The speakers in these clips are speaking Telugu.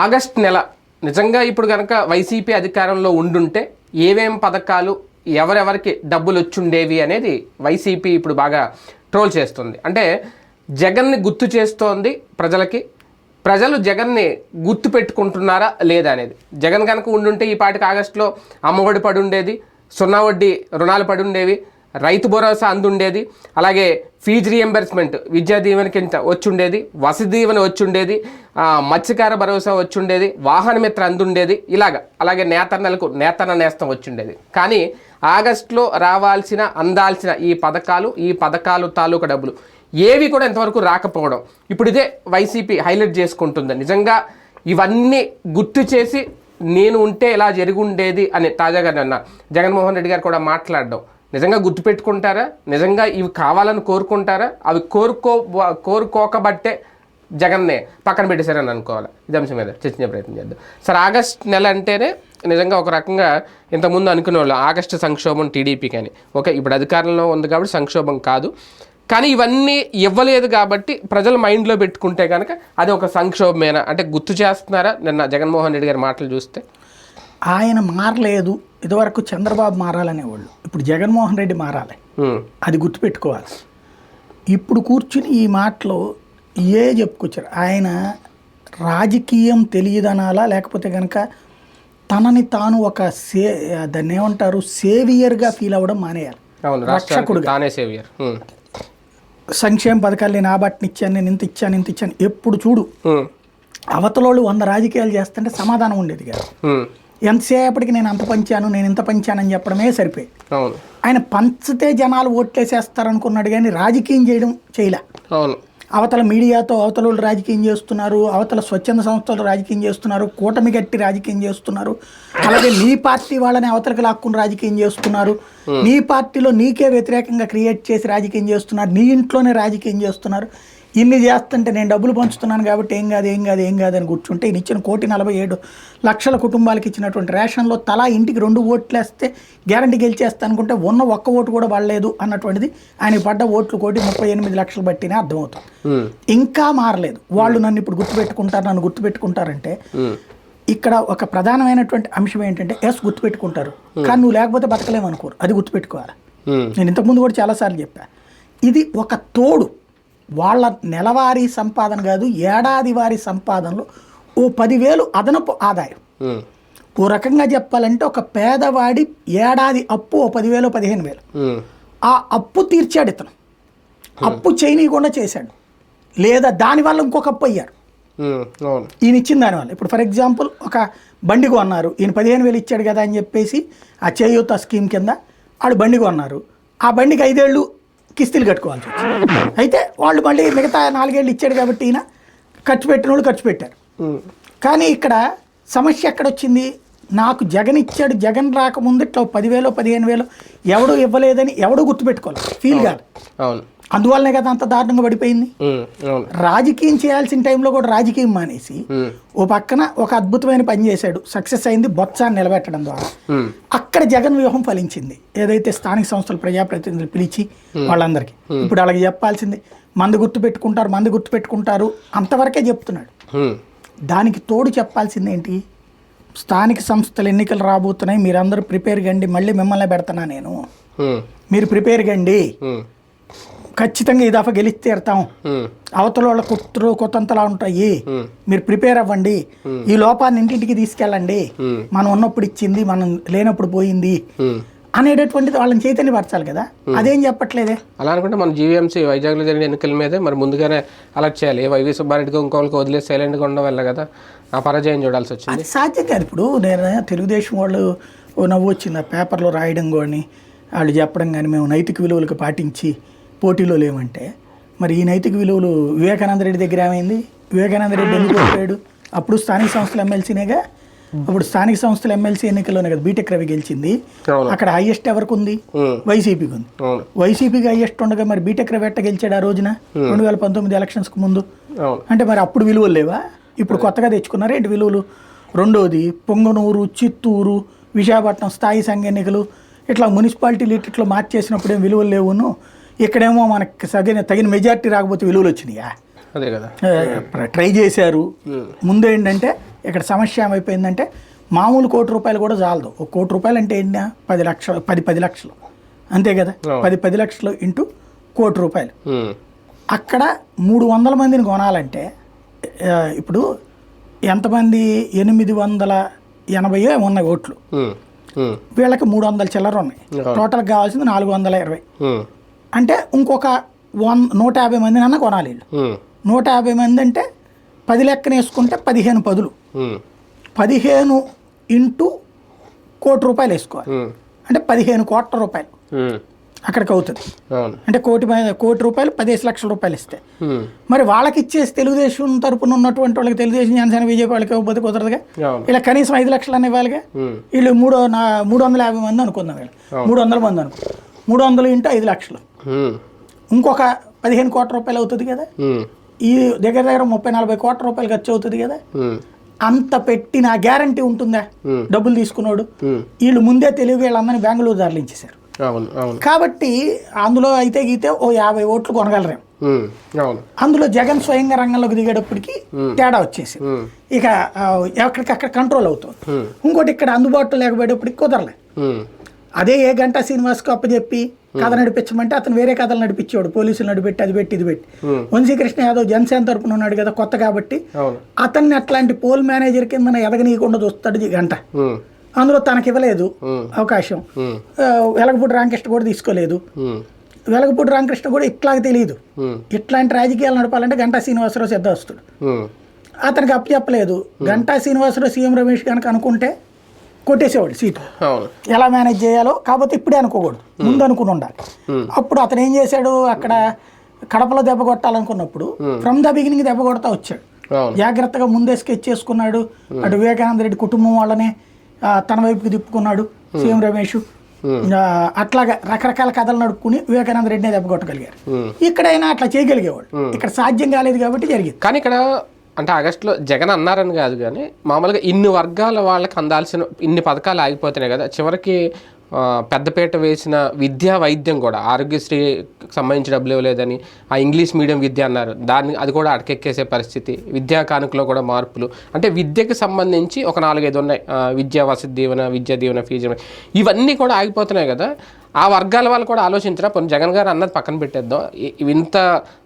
ఆగస్ట్ నెల నిజంగా ఇప్పుడు కనుక వైసీపీ అధికారంలో ఉండుంటే ఏవేం పథకాలు ఎవరెవరికి డబ్బులు వచ్చుండేవి అనేది వైసీపీ ఇప్పుడు బాగా ట్రోల్ చేస్తుంది. అంటే జగన్ని గుర్తు చేస్తోంది ప్రజలకి. ప్రజలు జగన్ని గుర్తు పెట్టుకుంటున్నారా లేదా అనేది. జగన్ కనుక ఉండుంటే ఈ పాటికి ఆగస్టులో అమ్మఒడి పడి ఉండేది సున్నా వడ్డీ రుణాలు పడి ఉండేవి రైతు భరోసా అందుండేది. అలాగే ఫీజు రియంబర్స్మెంట్ విద్యా దీవెన కింద వచ్చుండేది. వసతి దీవెన వచ్చుండేది. మత్స్యకార భరోసా వచ్చుండేది. వాహన మిత్ర అందుండేది. ఇలాగ. అలాగే నేతన్నలకు నేతన్న నేస్తం వచ్చుండేది. కానీ ఆగస్టులో రావాల్సిన అందాల్సిన ఈ పథకాలు ఈ పథకాలు తాలూకా డబ్బులు ఏవి కూడా ఇంతవరకు రాకపోవడం. ఇప్పుడు ఇదే వైసీపీ హైలైట్ చేసుకుంటుంది. నిజంగా ఇవన్నీ గుర్తు చేసి నేను ఉంటే ఇలా జరిగి ఉండేది అని తాజాగా నిన్న జగన్మోహన్ రెడ్డి గారు కూడా మాట్లాడడం. నిజంగా గుర్తుపెట్టుకుంటారా? నిజంగా ఇవి కావాలని కోరుకుంటారా? అవి కోరుకో కోరుకోకబట్టే జగన్నే పక్కన పెట్టేశారని అనుకోవాలి? ఇది అంశం మీద చర్చించే ప్రయత్నం చేద్దాం. సార్ ఆగస్ట్ నెల అంటేనే నిజంగా ఒక రకంగా ఇంతకుముందు అనుకునే వాళ్ళు ఆగస్టు సంక్షోభం టీడీపీకి అని ఓకే ఇప్పుడు అధికారంలో ఉంది కాబట్టి సంక్షోభం కాదు. కానీ ఇవన్నీ ఇవ్వలేదు కాబట్టి ప్రజలు మైండ్లో పెట్టుకుంటే కనుక అది ఒక సంక్షోభమేనా? అంటే గుర్తు చేస్తున్నారా? నిన్న జగన్మోహన్ రెడ్డి గారి మాటలు చూస్తే. ఆయన మారలేదు ఇదివరకు చంద్రబాబు మారాలనేవాళ్ళు. ఇప్పుడు జగన్మోహన్ రెడ్డి మారాలి. అది గుర్తుపెట్టుకోవాలి ఇప్పుడు కూర్చుని ఈ మాటలు ఏ చెప్పుకొచ్చారు? ఆయన రాజకీయం తెలియదనాలా? లేకపోతే కనుక తనని తాను ఒక సే దాన్ని ఏమంటారు? సేవియర్గా ఫీల్ అవ్వడం మానేయాలి. తానే సేవియర్. సంక్షేమ పథకాలు నేను ఆ బట్టని ఇచ్చాను నేను ఇంత ఇచ్చాను ఇంత ఇచ్చాను. ఎప్పుడు చూడు. అవతలోళ్ళు వంద రాజకీయాలు చేస్తుంటే సమాధానం ఉండేది కాదు. ఎంతసేపటికి నేను అంత పంచాను నేను ఇంత పంచానని చెప్పడమే సరిపోయి అవును. ఆయన పంచితే జనాలు ఓట్లేసేస్తారనుకున్నాడు కానీ రాజకీయం చేయడం చేయలే. అవును. అవతల మీడియాతో అవతల వాళ్ళు రాజకీయం చేస్తున్నారు అవతల స్వచ్ఛంద సంస్థలు రాజకీయం చేస్తున్నారు కూటమి గట్టి రాజకీయం చేస్తున్నారు అలాగే నీ పార్టీ వాళ్ళని అవతలకి లాక్కుని రాజకీయం చేస్తున్నారు. నీ పార్టీలో నీకే వ్యతిరేకంగా క్రియేట్ చేసి రాజకీయం చేస్తున్నారు నీ ఇంట్లోనే రాజకీయం చేస్తున్నారు. ఇన్ని చేస్తుంటే నేను డబ్బులు పంచుతున్నాను కాబట్టి ఏం కాదు ఏం కాదు ఏం కాదు అని కూర్చుంటే ఈయన ఇచ్చిన కోటి నలభై ఏడు లక్షల కుటుంబాలకు ఇచ్చినటువంటి రేషన్లో తలా ఇంటికి రెండు ఓట్లు వేస్తే గ్యారంటీ గెలిచేస్తా అనుకుంటే ఉన్న ఒక్క ఓటు కూడా పడలేదు అన్నటువంటిది ఆయన పడ్డ ఓట్లు కోటి ముప్పై ఎనిమిది లక్షలు బట్టినే అర్థమవుతుంది. ఇంకా మారలేదు. వాళ్ళు నన్ను ఇప్పుడు గుర్తుపెట్టుకుంటారు నన్ను గుర్తుపెట్టుకుంటారంటే ఇక్కడ ఒక ప్రధానమైనటువంటి అంశం ఏంటంటే ఎస్ గుర్తుపెట్టుకుంటారు. కానీ నువ్వు లేకపోతే బతకలేము అనుకోరు అది గుర్తుపెట్టుకోవాలి? నేను ఇంతకుముందు కూడా చాలాసార్లు చెప్పా. ఇది ఒక తోడు. వాళ్ళ నెలవారీ సంపాదన కాదు ఏడాది వారి సంపాదనలో ఓ పదివేలు అదనపు ఆదాయం. ఓ రకంగా చెప్పాలంటే ఒక పేదవాడి ఏడాది అప్పు ఓ పదివేలు పదిహేను వేలు. ఆ అప్పు తీర్చాడు ఇతను. అప్పు చేయనీయకుండా చేశాడు. లేదా దానివల్ల ఇంకొక అప్పు అయ్యారు ఈయన ఇచ్చిన దానివల్ల ఇప్పుడు ఫర్ ఎగ్జాంపుల్ ఒక బండి కొన్నారు. ఈయన పదిహేను వేలు ఇచ్చాడు కదా అని చెప్పేసి ఆ చేయూత స్కీమ్ కింద ఆడు బండి కొన్నారు. ఆ బండికి ఐదేళ్ళు కిస్తీలు కట్టుకోవాల్సి వచ్చింది. అయితే వాళ్ళు మళ్ళీ మిగతా నాలుగేళ్ళు ఇచ్చాడు కాబట్టి ఈయన ఖర్చు పెట్టిన వాళ్ళు ఖర్చు పెట్టారు. కానీ ఇక్కడ సమస్య ఎక్కడొచ్చింది? నాకు జగన్ ఇచ్చాడు జగన్ రాకముందు ఇట్లా పదివేలు పదిహేను వేలు ఎవడు ఇవ్వలేదని ఎవడు గుర్తుపెట్టుకోవాలి ఫీల్ కాదు. అవును. అందువల్లనే కదా అంత దారుణంగా పడిపోయింది. రాజకీయం చేయాల్సిన టైంలో కూడా రాజకీయం మానేసి ఓ పక్కన ఒక అద్భుతమైన పని చేశాడు. సక్సెస్ అయింది బొత్సాన్ని నిలబెట్టడం ద్వారా. అక్కడ జగన్ వ్యూహం ఫలించింది. ఏదైతే స్థానిక సంస్థల ప్రజాప్రతినిధులు పిలిచి వాళ్ళందరికీ. ఇప్పుడు అలాగే చెప్పాల్సింది మంది గుర్తు పెట్టుకుంటారు మంది గుర్తు పెట్టుకుంటారు అంతవరకే చెప్తున్నాడు. దానికి తోడు చెప్పాల్సింది ఏంటి? స్థానిక సంస్థల ఎన్నికలు రాబోతున్నాయి. మీరందరూ ప్రిపేర్ కండి మళ్ళీ మిమ్మల్ని పెడుతున్నా నేను? మీరు ప్రిపేర్ కండి. ఖచ్చితంగా ఈ దఫా గెలిచి తీరుతాం అవతల వాళ్ళ కుట్రలు కొత్తంతలా ఉంటాయి. మీరు ప్రిపేర్ అవ్వండి. ఈ లోపాన్ని ఇంటింటికి తీసుకెళ్ళండి. మనం ఉన్నప్పుడు ఇచ్చింది మనం లేనప్పుడు పోయింది. అనేటటువంటిది వాళ్ళని చైతన్యపరచాలి కదా. అదేం చెప్పట్లేదే? అలా అనుకుంటే మన జీవీఎంసీ వైజాగ్లో జరిగిన ఎన్నికల మీదే మరి ముందుగానే అలర్ట్ చేయాలి. ఏ వైవి సుబ్బారెడ్డికి ఇంకోళ్ళకి వదిలేసి సైలెంట్గా ఉండడం వల్ల కదా ఆ పరాజయం చూడాల్సి వచ్చింది. అది సాధ్యం కాదు. ఇప్పుడు నేను తెలుగుదేశం వాళ్ళు నవ్వు వచ్చింది. ఆ పేపర్లో రాయడం కానీ వాళ్ళు చెప్పడం కానీ మేము నైతిక విలువలకు పాటించి పోటీలో లేమంటే మరి ఈ నైతిక విలువలు వివేకానంద రెడ్డి దగ్గర ఏమైంది? వివేకానంద రెడ్డి ఎందుకు ఓడిపోయాడు? అప్పుడు స్థానిక సంస్థల ఎమ్మెల్సీనేగా? అప్పుడు స్థానిక సంస్థల ఎమ్మెల్సీ ఎన్నికల్లోనే కదా బీటెక్ రవి గెలిచింది. అక్కడ హైయెస్ట్ ఎవరికి ఉంది వైసీపీకి ఉంది. వైసీపీకి హైయెస్ట్ ఉండగా మరి బీటెక్ రవి ఎట్ట గెలిచాడు ఆ రోజున? రెండు వేల పంతొమ్మిది ఎలక్షన్స్కి ముందు. అంటే మరి అప్పుడు విలువలు లేవా? ఇప్పుడు కొత్తగా తెచ్చుకున్నారు ఏంటి విలువలు? రెండోది పొంగనూరు చిత్తూరు విశాఖపట్నం స్థాయి సంఘ ఎన్నికలు. ఇట్లా మున్సిపాలిటీలు ఇట్లా మార్చేసినప్పుడు ఏం విలువలు లేవును? ఇక్కడేమో మనకి తగిన తగిన మెజారిటీ రాకపోతే విలువలు వచ్చినాయా? అదే కదా. ట్రై చేశారు. ముందు ఏంటంటే ఇక్కడ సమస్య ఏమైపోయిందంటే మామూలు కోటి రూపాయలు కూడా చాలదు. ఒక కోటి రూపాయలు అంటే ఏంటి పది లక్షలు పది పది లక్షలు. అంతే కదా. పది పది లక్షలు ఇంటూ కోటి రూపాయలు. అక్కడ మూడు వందల మందిని కొనాలంటే ఇప్పుడు ఎంతమంది? ఎనిమిది వందల ఎనభై ఉన్నాయి ఓట్లు. వీళ్ళకి మూడు వందల చిల్లర ఉన్నాయి. టోటల్గా కావాల్సింది నాలుగు వందల ఇరవై. అంటే ఇంకొక వన్ నూట యాభై మందిని అన్న కొనాలి వీళ్ళు. నూట యాభై మంది అంటే పది లెక్కన వేసుకుంటే పదిహేను పదులు. పదిహేను ఇంటూ కోటి రూపాయలు వేసుకోవాలి. అంటే పదిహేను కోట్ల రూపాయలు. అక్కడికి అవుతుంది. అంటే కోటి కోటి రూపాయలు పదిహేను లక్షల రూపాయలు ఇస్తే. మరి వాళ్ళకి ఇచ్చేసి తెలుగుదేశం తరపున ఉన్నటువంటి వాళ్ళకి తెలుగుదేశం జనసేన బీజేపీ వాళ్ళకి ఇవ్వకపోతే కుదరదుగా? ఇలా కనీసం ఐదు లక్షలు అని ఇవ్వాలిగా? వీళ్ళు మూడు నా మూడు వందల యాభై మంది అనుకుందాం వీళ్ళు. మూడు వందల మంది అనుకో మూడు వందలు ఇంటూ ఐదు లక్షలు. ఇంకొక పదిహేను కోట్ల రూపాయలు అవుతుంది కదా? ఈ దగ్గర దగ్గర ముప్పై నలభై కోట్ల రూపాయలు ఖర్చు అవుతుంది కదా? అంత పెట్టిన గ్యారంటీ ఉంటుందా? డబ్బులు తీసుకున్నాడు? వీళ్ళు ముందే తెలివి వీళ్ళందరినీ బెంగళూరు తరలించేశారు కాబట్టి అందులో అయితే గీతే ఓ యాభై ఓట్లు కొనగలరేం అందులో జగన్ స్వయంగా రంగంలోకి దిగేటప్పటికి తేడా వచ్చేసి ఇక ఎక్కడికక్కడ కంట్రోల్ అవుతుంది. ఇంకోటి ఇక్కడ అందుబాటులో లేకపోయేటప్పటికి కుదరలే. అదే ఏ గంటా శ్రీనివాస్కి అప్పచెప్పి కథ నడిపించమంటే అతను వేరే కథలు నడిపించేవాడు. పోలీసులు నడిపెట్టి అది పెట్టి ఇది పెట్టి. ఉమ్, వంశీకృష్ణ యాదవ్ జనసేన తరపున ఉన్నాడు కదా కొత్త కాబట్టి. అతన్ని అట్లాంటి పోల్ మేనేజర్ కింద ఎదగనీయకుండా చూస్తాడు గంట. ఉమ్, అందులో తనకి ఇవ్వలేదు అవకాశం. వెలగపూడి రామకృష్ణ కూడా తీసుకోలేదు. వెలగపూడి రామకృష్ణ కూడా ఇట్లాగ తెలియదు. ఇట్లాంటి రాజకీయాలు నడపాలంటే గంటా శ్రీనివాసరావు సిద్ధవస్తుడు అతనికి అప్పచెప్పలేదు. గంటా శ్రీనివాసరావు సీఎం రమేష్ కనుక అనుకుంటే కొట్టేసేవాడు సీటు. ఎలా మేనేజ్ చేయాలో కాకపోతే ఇప్పుడే అనుకోకూడదు. ముందు అనుకుని ఉండాలి. Hmm. అప్పుడు అతను ఏం చేశాడు? అక్కడ కడపలో దెబ్బ కొట్టాలనుకున్నప్పుడు ఫ్రమ్ ద బిగినింగ్ దెబ్బ కొడతా వచ్చాడు. జాగ్రత్తగా ముందే స్కెచ్ చేసుకున్నాడు. అటు వివేకానంద రెడ్డి కుటుంబం వాళ్ళనే తన వైపుకి తిప్పుకున్నాడు. సీఎం రమేష్. అట్లాగా రకరకాల కథలు నడుపుకుని వివేకానంద రెడ్డినే దెబ్బ కొట్టగలిగారు. ఇక్కడైనా అట్లా చేయగలిగేవాడు. ఇక్కడ సాధ్యం కాలేదు కాబట్టి జరిగింది. కానీ ఇక్కడ అంటే ఆగస్టులో జగన్ అన్నారని కాదు కానీ మామూలుగా ఇన్ని వర్గాల వాళ్ళకి అందాల్సిన ఇన్ని పథకాలు ఆగిపోతున్నాయి కదా. చివరికి పెద్దపేట వేసిన విద్యా వైద్యం కూడా ఆరోగ్యశ్రీకి సంబంధించి డబ్బులు ఇవ్వలేదని ఆ ఇంగ్లీష్ మీడియం విద్య అన్నారు. దాన్ని అది కూడా అడకెక్కేసే పరిస్థితి విద్యా కానుకలో కూడా మార్పులు. అంటే విద్యకి సంబంధించి ఒక నాలుగైదు ఉన్నాయి. విద్యా వసతి దీవెన విద్యా దీవెన ఫీజు ఇవన్నీ కూడా ఆగిపోతున్నాయి కదా. ఆ వర్గాల వాళ్ళు కూడా ఆలోచించరా? పోనీ జగన్ గారు అన్నది పక్కన పెట్టేద్దాం. ఇంత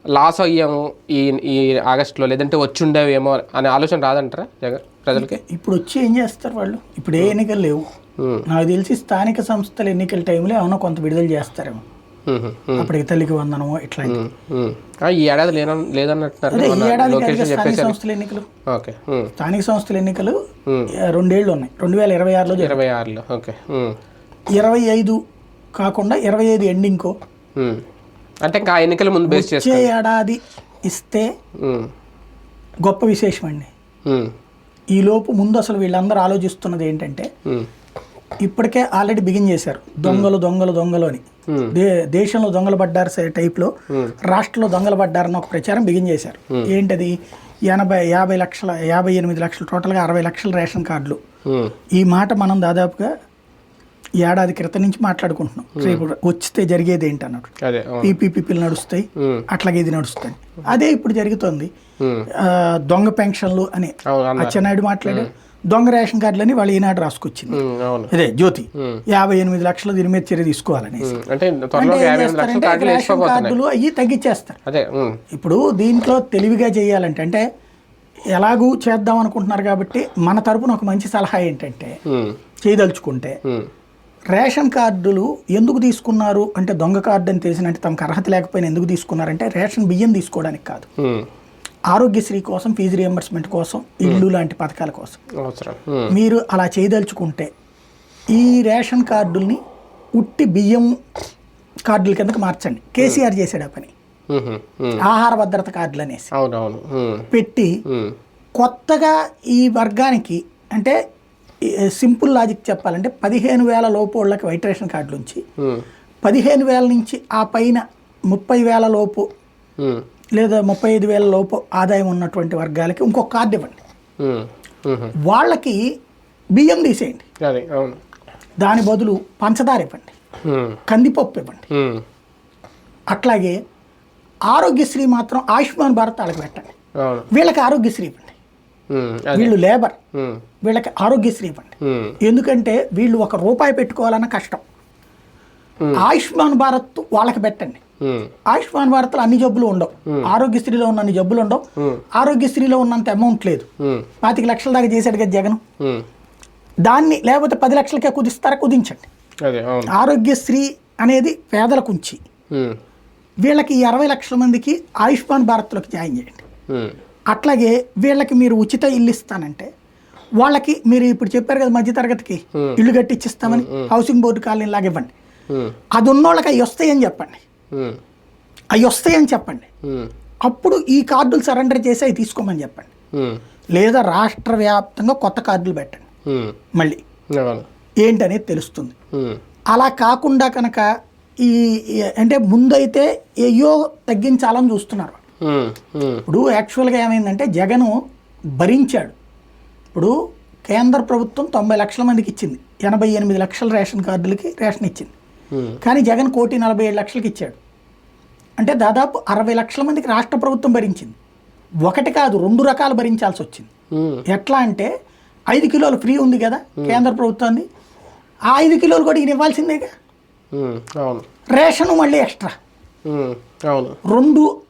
లాస్ అయ్యాము ఈ ఈ ఆగస్టులో లేదంటే వచ్చి ఉండేవేమో అనే ఆలోచన రాదంటారా జగన్ ప్రజలకి? ఇప్పుడు వచ్చి ఏం చేస్తారు వాళ్ళు? ఇప్పుడు ఏ ఎన్నికలు లేవు. నాకు తెలిసి స్థానిక సంస్థల ఎన్నికల టైంలో ఏమైనా కొంత విడుదల చేస్తారేమో. అప్పటికి తల్లికి వందనమో ఇట్లాంటి. ఆ, ఈ ఏడాది లేదన్నట్టున్నారు సంస్థల ఎన్నికలు. ఓకే స్థానిక సంస్థల ఎన్నికలు రెండేళ్ళు ఉన్నాయి. రెండు వేల ఇరవై ఆరులో. ఇరవై ఆరులో ఓకే ఇరవై ఐదు కాకుండా ఇరవై ఐదు ఎండింగ్కో. అంటే ఇంకా ఎన్నికల ముందు బేస్ వచ్చే ఏడాది ఇస్తే గొప్ప విశేషం అండి. ఉమ్, ఈ లోపు ముందు అసలు వీళ్ళందరూ ఆలోచిస్తున్నది ఏంటంటే ఇప్పటికే ఆల్రెడీ బిగిన్ చేశారు. దొంగలు దొంగలు దొంగలు అని. దేశంలో దొంగలు పడ్డారు టైప్లో రాష్ట్రంలో దొంగలు పడ్డారని ఒక ప్రచారం బిగిన్ చేశారు. ఏంటది? ఎనభై యాభై లక్షల యాభై ఎనిమిది లక్షలు టోటల్గా అరవై లక్షల రేషన్ కార్డులు. ఈ మాట మనం దాదాపుగా ఏడాది క్రితం నుంచి మాట్లాడుకుంటున్నాం. రేపు వచ్చితే జరిగేది ఏంటి అన్నట్టు. పీపీపీలు నడుస్తాయి అట్లాగే ఇది నడుస్తుంది అదే ఇప్పుడు జరుగుతోంది. దొంగ పెన్షన్లు అని అచ్చెన్నాయుడు మాట్లాడు దొంగ రేషన్ కార్డులని వాళ్ళు ఈనాడు రాసుకొచ్చింది. అదే జ్యోతి. యాభై ఎనిమిది లక్షలు దీని మీద చర్య తీసుకోవాలని కార్డులు రేషన్ కార్డులు అవి తగ్గించేస్తారు ఇప్పుడు దీంట్లో తెలివిగా చేయాలంటే అంటే ఎలాగూ చేద్దాం అనుకుంటున్నారు కాబట్టి మన తరపున ఒక మంచి సలహా ఏంటంటే చేయదలుచుకుంటే రేషన్ కార్డులు ఎందుకు తీసుకున్నారు అంటే దొంగ కార్డు అని తెలిసినంటే తమకు అర్హత లేకపోయినా ఎందుకు తీసుకున్నారంటే రేషన్ బియ్యం తీసుకోవడానికి కాదు. ఆరోగ్యశ్రీ కోసం ఫీజు రియంబర్స్మెంట్ కోసం ఇల్లు లాంటి పథకాల కోసం. మీరు అలా చేయదలుచుకుంటే ఈ రేషన్ కార్డుల్ని ఉట్టి బియ్యం కార్డుల కిందకి మార్చండి. కేసీఆర్ చేసాడు ఆ పని. ఆహార భద్రత కార్డులు అనేసి. పెట్టి కొత్తగా ఈ వర్గానికి అంటే సింపుల్ లాజిక్ చెప్పాలంటే పదిహేను వేల లోపు వాళ్ళకి వైట్ రేషన్ కార్డుల నుంచి ఉమ్, పదిహేను వేల నుంచి ఆ పైన ముప్పై వేల లోపు ఉమ్, లేదా ముప్పై ఐదు వేల లోపు ఆదాయం ఉన్నటువంటి వర్గాలకి ఇంకొక కార్డు ఇవ్వండి. ఉమ్, వాళ్ళకి బియ్యం తీసేయండి. దాని బదులు పంచదార ఇవ్వండి. కందిపప్పు ఇవ్వండి. అట్లాగే ఆరోగ్యశ్రీ మాత్రం ఆయుష్మాన్ భారత్ వాళ్ళకి పెట్టండి. వీళ్ళకి ఆరోగ్యశ్రీ ఇవ్వండి. వీళ్ళు లేబర్. వీళ్ళకి ఆరోగ్యశ్రీ ఇవ్వండి. ఎందుకంటే వీళ్ళు ఒక రూపాయి పెట్టుకోవాలన్న కష్టం. ఆయుష్మాన్ భారత్ వాళ్ళకి పెట్టండి. ఆయుష్మాన్ భారత్లో అన్ని జబ్బులు ఉండవు. ఆరోగ్యశ్రీలో ఉన్న అన్ని జబ్బులు ఉండవు. ఆరోగ్యశ్రీలో ఉన్నంత అమౌంట్ లేదు. పాతిక లక్షల దాకా చేశాడు కదా జగన్. దాన్ని లేకపోతే పది లక్షలకే కుదిస్తారా? కుదించండి. ఆరోగ్యశ్రీ అనేది పేదలకు ఉంచి వీళ్ళకి ఈ అరవై లక్షల మందికి ఆయుష్మాన్ భారత్లోకి జాయిన్ చేయండి. అట్లాగే వీళ్ళకి మీరు ఉచిత ఇల్లు ఇస్తానంటే వాళ్ళకి మీరు ఇప్పుడు చెప్పారు కదా మధ్యతరగతికి ఇల్లు కట్టించిస్తామని హౌసింగ్ బోర్డు కాలనీ లాగా ఇవ్వండి అది ఉన్న వాళ్ళకి అవి వస్తాయని చెప్పండి. అవి వస్తాయని చెప్పండి. అప్పుడు ఈ కార్డులు సరెండర్ చేసి అవి తీసుకోమని చెప్పండి. లేదా రాష్ట్ర వ్యాప్తంగా కొత్త కార్డులు పెట్టండి. మళ్ళీ. ఏంటనేది తెలుస్తుంది. అలా కాకుండా కనుక ఈ అంటే ముందైతే అయ్యో తగ్గించాలని చూస్తున్నారు. ఇప్పుడు యాక్చువల్గా ఏమైందంటే జగను భరించాడు. ఇప్పుడు కేంద్ర ప్రభుత్వం తొంభై లక్షల మందికి ఇచ్చింది. ఎనభై ఎనిమిది లక్షల రేషన్ కార్డులకి రేషన్ ఇచ్చింది. కానీ జగన్ కోటి నలభై ఏడు లక్షలకి ఇచ్చాడు. అంటే దాదాపు అరవై లక్షల మందికి రాష్ట్ర ప్రభుత్వం భరించింది. ఒకటి కాదు రెండు రకాలు భరించాల్సి వచ్చింది. ఎట్లా అంటే ఐదు కిలోలు ఫ్రీ ఉంది కదా కేంద్ర ప్రభుత్వాన్ని. ఆ ఐదు కిలోలు కూడా ఈయన ఇవ్వాల్సిందేగా? రేషను మళ్ళీ ఎక్స్ట్రా. అవును. రెండు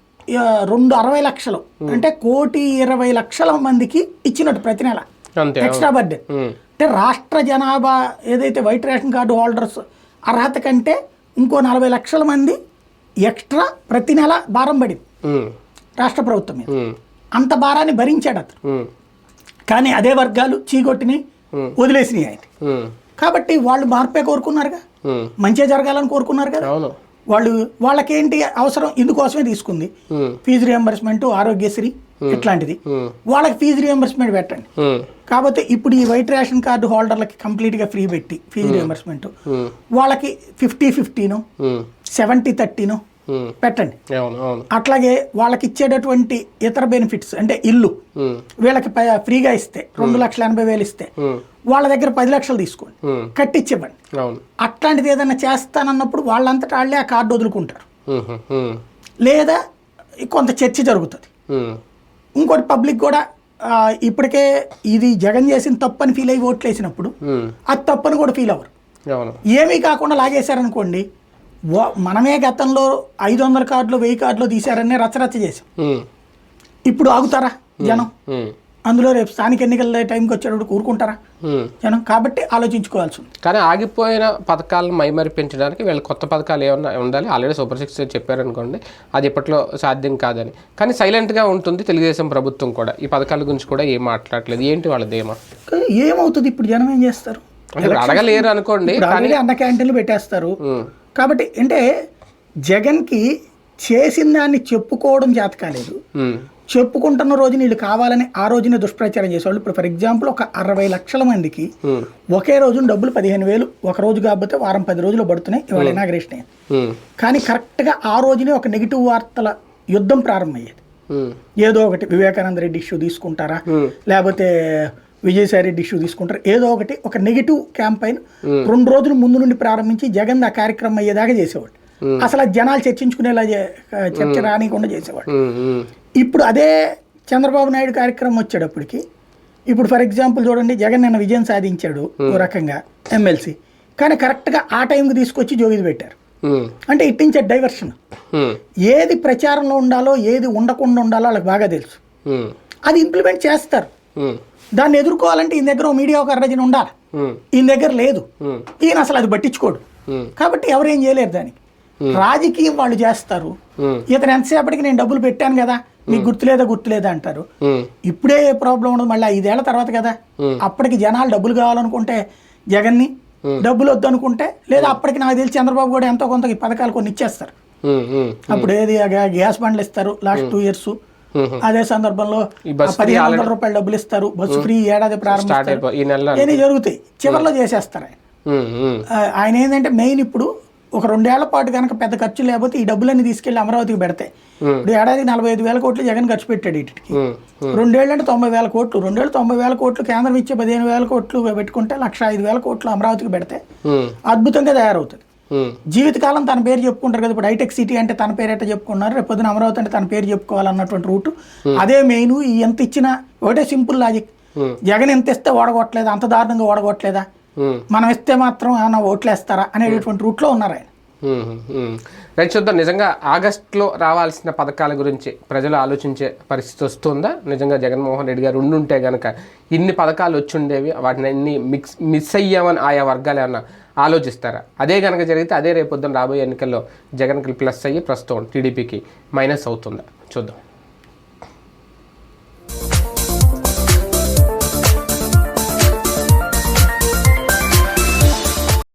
రెండు అరవై లక్షలు. అంటే కోటి ఇరవై లక్షల మందికి ఇచ్చినట్టు ప్రతి నెల. ఎక్స్ట్రా బర్త్డే అంటే రాష్ట్ర జనాభా ఏదైతే వైట్ రేషన్ కార్డు హోల్డర్స్ అర్హత కంటే ఇంకో నలభై లక్షల మంది ఎక్స్ట్రా ప్రతి నెల భారం పడింది. రాష్ట్ర ప్రభుత్వం మీద. అంత భారాన్ని భరించాడు అతను. కానీ అదే వర్గాలు చీకొట్టిని వదిలేసినాయి ఆయన. కాబట్టి వాళ్ళు మార్పే కోరుకున్నారుగా. మంచిగా జరగాలని కోరుకున్నారు కదా వాళ్ళు వాళ్ళకేంటి అవసరం? ఇందుకోసమే తీసుకుంది. ఫీజు రియంబర్స్మెంట్ ఆరోగ్యశ్రీ ఇట్లాంటిది. వాళ్ళకి ఫీజు రియంబర్స్మెంట్ పెట్టండి. కాకపోతే ఇప్పుడు ఈ వైట్ రేషన్ కార్డు హోల్డర్లకి కంప్లీట్గా ఫ్రీ పెట్టి ఫీజు రియంబర్స్మెంట్ వాళ్ళకి ఫిఫ్టీ ఫిఫ్టీను సెవెంటీ థర్టీను పెట్టండి. అవును అవును. అట్లాగే వాళ్ళకి ఇచ్చేటటువంటి ఇతర బెనిఫిట్స్ అంటే ఇల్లు ఉమ్, వీళ్ళకి ఫ్రీగా ఇస్తే రెండు లక్షల ఎనభై వేలు ఇస్తే వాళ్ళ దగ్గర పది లక్షలు తీసుకోండి. అవును. అట్లాంటిది ఏదైనా చేస్తానన్నప్పుడు వాళ్ళంతటా వాళ్ళే ఆ కార్డు వదులుకుంటారు. లేదా కొంత చర్చ జరుగుతుంది. ఇంకోటి పబ్లిక్ కూడా ఇప్పటికే ఇది జగన్ చేసిన తప్పని ఫీల్ అయ్యి ఓట్లు వేసినప్పుడు ఉమ్, అది తప్పని కూడా ఫీల్ అవ్వరు. ఏమీ కాకుండా లాగేశారనుకోండి మనమే గతంలో ఐదు వందల కార్డులు వెయ్యి కార్డులు తీశారని రచ్చరచ్చ చేసాం ఉమ్, ఇప్పుడు ఆగుతారా జనం? అందులో రేపు స్థానిక ఎన్నికల టైంకి వచ్చేటప్పుడు కూరుకుంటారా. జనం? కాబట్టి ఆలోచించుకోవాల్సి ఉంది. కానీ ఆగిపోయిన పథకాలను మైమరి పెంచడానికి వీళ్ళ కొత్త పథకాలు ఏమన్నా ఉండాలి? ఆల్రెడీ సూపర్ సిక్స్ చెప్పారనుకోండి అది ఇప్పట్లో సాధ్యం కాదని. కానీ సైలెంట్గా ఉంటుంది తెలుగుదేశం ప్రభుత్వం కూడా. ఈ పథకాల గురించి కూడా ఏం మాట్లాడలేదు. ఏంటి వాళ్ళ ధీమా? ఏమవుతుంది? ఇప్పుడు జనం ఏం చేస్తారు? అడగలేరు అనుకోండి అన్న క్యాంటీన్లు పెట్టేస్తారు. కాబట్టి అంటే జగన్కి చేసిన దాన్ని చెప్పుకోవడం చేత కాలేదు చెప్పుకుంటున్న రోజు వీళ్ళు కావాలని ఆ రోజునే దుష్ప్రచారం చేసేవాళ్ళు. ఇప్పుడు ఫర్ ఎగ్జాంపుల్ ఒక అరవై లక్షల మందికి ఒకే రోజున డబ్బులు పదిహేను వేలు ఒక రోజు కాకపోతే వారం పది రోజులు పడుతున్నాయి ఇవాళ ఇనాగ్రేషన్ కానీ కరెక్ట్గా ఆ రోజునే ఒక నెగిటివ్ వార్తల యుద్ధం ప్రారంభమయ్యేది. ఏదో ఒకటి వివేకానంద రెడ్డి ఇష్యూ తీసుకుంటారా? లేకపోతే విజయసాయి రెడ్డి ఇష్యూ తీసుకుంటారు. ఏదో ఒకటి ఒక నెగిటివ్ క్యాంపైన్ రెండు రోజుల ముందు నుండి ప్రారంభించి జగన్ ఆ కార్యక్రమం అయ్యేదాకా చేసేవాడు. అసలు జనాలు చర్చించుకునేలా చర్చ రానికుండా చేసేవాడు. ఇప్పుడు అదే చంద్రబాబు నాయుడు కార్యక్రమం వచ్చేటప్పటికి ఇప్పుడు ఫర్ ఎగ్జాంపుల్ చూడండి జగన్ నిన్న విజయం సాధించాడు ఓ రకంగా ఎమ్మెల్సీ. కానీ కరెక్ట్గా ఆ టైంకి తీసుకొచ్చి జోగిది పెట్టారు. అంటే ఇట్టించే డైవర్షన్. ఏది ప్రచారంలో ఉండాలో ఏది ఉండకుండా ఉండాలో వాళ్ళకి బాగా తెలుసు. అది ఇంప్లిమెంట్ చేస్తారు. దాన్ని ఎదుర్కోవాలంటే ఈయన దగ్గర మీడియా ఒక అర్రజన ఉండాలి. ఈయన దగ్గర లేదు. ఈయన అసలు అది పట్టించుకోడు. కాబట్టి ఎవరేం చేయలేరు దానికి రాజకీయం వాళ్ళు చేస్తారు. ఇతను ఎంతసేపటికి నేను డబ్బులు పెట్టాను కదా మీకు గుర్తులేదా గుర్తులేదా అంటారు. ఇప్పుడే ప్రాబ్లం ఉండదు మళ్ళీ ఐదేళ్ళ తర్వాత కదా. అప్పటికి జనాలు డబ్బులు కావాలనుకుంటే జగన్ని డబ్బులు వద్దనుకుంటే లేదా అప్పటికి నాకు తెలిసి చంద్రబాబు కూడా ఎంతో కొంత ఈ పథకాలు కొన్ని ఇచ్చేస్తారు. అప్పుడు ఏది గ్యాస్ బండ్లు ఇస్తారు లాస్ట్ టూ ఇయర్స్. అదే సందర్భంలో పదిహేను వందల రూపాయలు డబ్బులు ఇస్తారు. బస్సు ఫ్రీ ఏడాది ఇవన్నీ జరుగుతాయి. చివరిలో చేసేస్తారు. ఆయన ఏంటంటే మెయిన్ ఇప్పుడు ఒక రెండేళ్ళ పాటు కనుక పెద్ద ఖర్చు లేకపోతే ఈ డబ్బులన్నీ తీసుకెళ్ళి అమరావతికి పెడతాయి ఇప్పుడు ఏడాదికి నలభై ఐదు వేల కోట్లు జగన్ ఖర్చు పెట్టాడు ఉమ్, రెండేళ్ళు అంటే తొంభై వేల కోట్లు. రెండేళ్ళు తొంభై వేల కోట్లు కేంద్రం ఇచ్చే పదిహేను వేల కోట్లు పెట్టుకుంటే లక్ష ఐదు వేల కోట్లు అమరావతికి పెడితే అద్భుతంగా తయారవుతుంది. జీవితకాలం తన పేరు చెప్పుకుంటారు కదా ఇప్పుడు హైటెక్ సిటీ అంటే తన పేరు ఎట్ట చెప్పుకున్నారు రేపు పొద్దున అమరావతి అంటే తన పేరు చెప్పుకోవాలన్నటువంటి రూట్. అదే మెయిన్ ఎంత ఇచ్చినా ఒకటే సింపుల్ లాజిక్. Hmm. జగన్ ఎంత ఇస్తే ఓడగొట్టలేదా? అంత దారుణంగా ఓడగొట్టలేదా? మనం ఇస్తే మాత్రం ఏమైనా ఓట్లేస్తారా అనేటటువంటి రూట్లో ఉన్నారు ఆయన. రైట్ చూద్దాం. నిజంగా ఆగస్టులో రావాల్సిన పథకాల గురించి ప్రజలు ఆలోచించే పరిస్థితి వస్తుందా? నిజంగా జగన్మోహన్ రెడ్డి గారు ఉండుంటే గనక ఇన్ని పథకాలు వచ్చి ఉండేవి వాటిని అన్ని మిక్స్ మిస్ అయ్యామని ఆయా వర్గాలు ఏమన్నా ఆలోచిస్తారా? అదే కనుక జరిగితే అదే రేపొద్దున రాబోయే ఎన్నికల్లో జగన్కి ప్లస్ అయ్యి ప్రస్తుతం టీడీపీకి మైనస్ అవుతుందా? చూద్దాం.